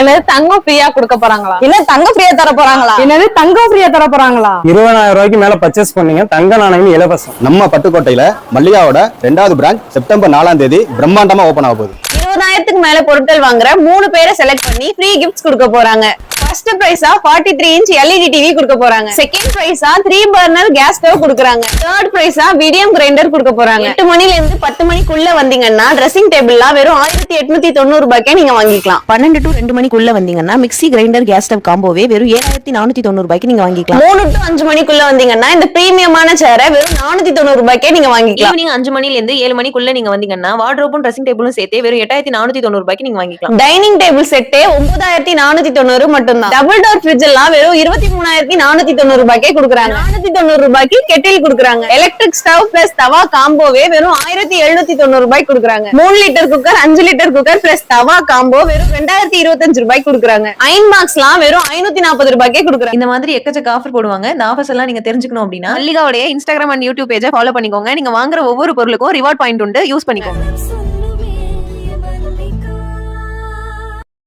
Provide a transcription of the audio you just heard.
என்னது தங்கம் ஃப்ரீயா கொடுக்க போறாங்களா? என்ன தங்க ஃப்ரீயா தர போறாங்களா? என்னது தங்கம் ஃப்ரீயா தர போறாங்களா? இருபதாயிரம் ரூபாய்க்கு மேல பர்ச்சேஸ் பண்ணீங்க தங்க நாணயம் இலவசம். நம்ம பட்டுக்கோட்டையில மல்லிகாவோட ரெண்டாவது பிரான்ச் செப்டம்பர் நாலாம் தேதி பிரம்மாண்டமா ஓபன் ஆக போகுது. இருபதாயிரத்துக்கு மேல பொருட்கள் வாங்குற மூணு பேரை செலக்ட் பண்ணி ஃப்ரீ கிஃப்ட்ஸ் கொடுக்க போறாங்க. ஃபர்ஸ்ட் பிரைஸா 43 த்ரீ இன்ச் எல்இடி டிவி கொடுக்க போறாங்க. செகண்ட் பிரைஸா த்ரீ பர்னர் கேஸ் ஸ்டவ் கொடுக்குறாங்க. தேர்ட் பிரைஸா மீடியம் கிரைண்டர் கொடுக்க போறாங்க. எட்டு மணில இருந்து பத்து மணிக்குள்ள வந்தீங்கன்னா ட்ரெஸ்ஸிங் டேபிள்லாம் வெறும் ஆயிரத்தி எட்நூத்தி தொண்ணூறு ரூபாய்க்கே நீங்க வாங்கிக்கலாம். பன்னெண்டு டு ரெண்டு மணிக்குள்ள வந்தீங்கன்னா மிக்ஸி கிரைண்டர் கேஸ் ஸ்டவ் காம்போவே வெறும் ஏழாயிரத்தி நானூத்தி தொண்ணூறு ரூபாய்க்கு நீங்க வாங்கிக்கலாம். மூணு டு அஞ்சு மணிக்குள்ள வந்தீங்கன்னா இந்த பிரீமியமான சேரை வெறும் நானூத்தி தொண்ணூறு ரூபாய்க்கே நீங்க வாங்கிக்கலாம். ஈவினிங் அஞ்சு மணில இருந்து ஏழு மணிக்குள்ள நீங்க வந்தீங்கன்னா வார்ட்ரோப்பும் ட்ரெஸ்ஸிங் டேபிளும் சேர்த்தே வெறும் எட்டாயிரத்தி நானூத்தி தொண்ணூறு ரூபாய்க்கு நீங்க வாங்கிக்கலாம். டைனிங் டேபிள் செட்டே ஒன்பதாயிரத்தி நானூத்தி தொண்ணூறு டபுள் டோர் ஃப்ரிட்ஜ் எல்லாம் வெறும் இருபத்தி மூணாயிரத்தி நானூத்தி தொண்ணூறு ரூபாய்க்கே கொடுக்குறாங்க. நானூத்தி தொண்ணூறு ரூபாய்க்கு கெட்டில் கொடுக்குறாங்க. எலக்ட்ரிக் ஸ்டவ் பிளஸ் தவா காம்போவே வெறும் ஆயிரத்தி எழுநூத்தி தொண்ணூறு ரூபாய்க்கு கொடுக்குறாங்க. மூணு லிட்டர் குக்கர் அஞ்சு litre cooker plus tawa combo வெறும் ரெண்டாயிரத்தி இருபத்தஞ்சு ரூபாய்க்கு கொடுக்குறாங்க. அயன் பாக்ஸ் எல்லாம் வெறும் ஐநூத்தி நாற்பது ரூபாய்க்கே கொடுக்குறாங்க. இந்த மாதிரி எக்கச்சக்க ஆஃபர் போடுவாங்க. இந்த ஆஃபர்ஸ் எல்லாம் நீங்க தெரிஞ்சுக்கணும் அப்படின்னா மல்லிகாவுடைய இன்ஸ்டாகிராம் அண்ட் யூடியூப் பேஜை ஃபாலோ பண்ணிக்கோங்க. நீங்க வாங்குற ஒவ்வொரு பொருளுக்கும் ரிவார்ட் பாயிண்ட் உண்டு. யூஸ் பண்ணிக்கோங்க.